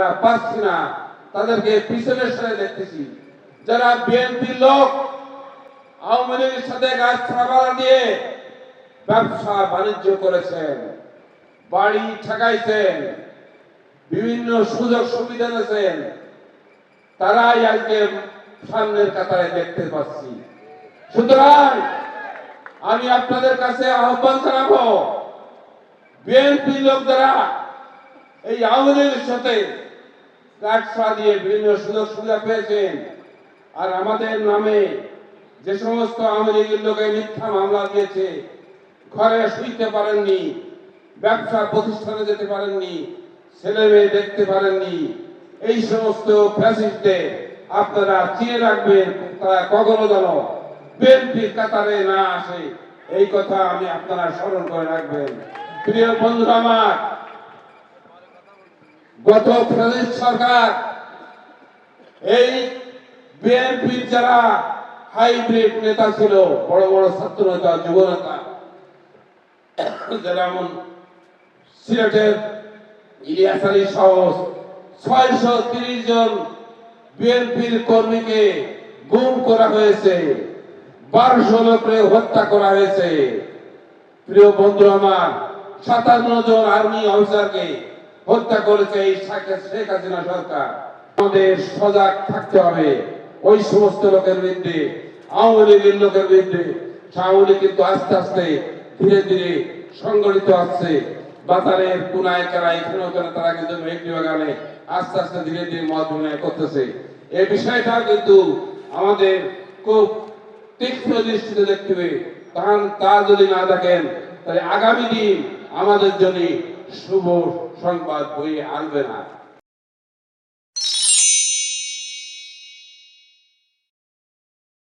আমরা পাচ্ছি না। তাদেরকে পিছনে সরে দেখতেছি। যারা বিএনপির লোক, আওয়ামী লীগের সাথে গাছ ছাড়া দিয়ে ব্যবসা বাণিজ্য করেছেন, বাড়ি ঠেকাইছেন, বিভিন্ন সুযোগ সুবিধা নিয়েছেন তারাই আজকে সামনের কাতারে দেখতে পাচ্ছি। সুতরাং আমি আপনাদের কাছে আহ্বান জানাব, বিএনপি লোক যারা এই আওয়ামী লীগের সাথে গাছপা দিয়ে বিভিন্ন সুযোগ সুবিধা পেয়েছেন। আর আমাদের নামে যে সমস্ত আওয়ামী লোকে মিথ্যা মামলা দিয়েছে, ঘরে শুইতে পারেননি, ব্যবসা প্রতিষ্ঠানে যেতে পারেননি, ছেলে মেয়ে দেখতে পারেননি, এই সমস্ত ফ্যাসিস্টদের আপনারা চিনে রাখবেন, তারা কখনো যেন বিএনপির কাতারে না আসে। এই কথা আমি আপনারা স্মরণ করে রাখবেন। প্রিয় বন্ধুরা আমার গত প্রদেশ সরকার, এই বিএনপির যারা হাইব্রিড নেতা ছিল, বড় বড় ছাত্র নেতা, যুব নেতা যেমন সিলেটের ইলিয়াস আলী সহ ছয়শো তিরিশ জন বিএনপির কর্মীকে গুম করা হয়েছে, বারোশো লোককে হত্যা করা হয়েছে। প্রিয় বন্ধু আমার, সাতান্ন জন আর্মি অফিসারকে হত্যা করেছে এই শেখ- হাসিনা সরকার। আমাদের সজাগ থাকতে হবে। ওই সমস্ত লোকের বিরুদ্ধে, আওয়ামী লীগের লোকের বিরুদ্ধে আওয়ামী কিন্তু আস্তে আস্তে ধীরে ধীরে সংগঠিত হচ্ছে। বাজারের কোনায় কেনা এখানে ওখানে তারা কিন্তু মেঘটি বাগানে আস্তে আস্তে ধীরে ধীরে মত বিনিময় করতেছে। এই বিষয়টা কিন্তু আমাদের খুব তীক্ষ্ণ দৃষ্টিতে দেখতে হবে। তখন তা যদি না দেখেন, তাহলে আগামী দিন আমাদের জন্য শুভ সংবাদ বয়ে আনবে না।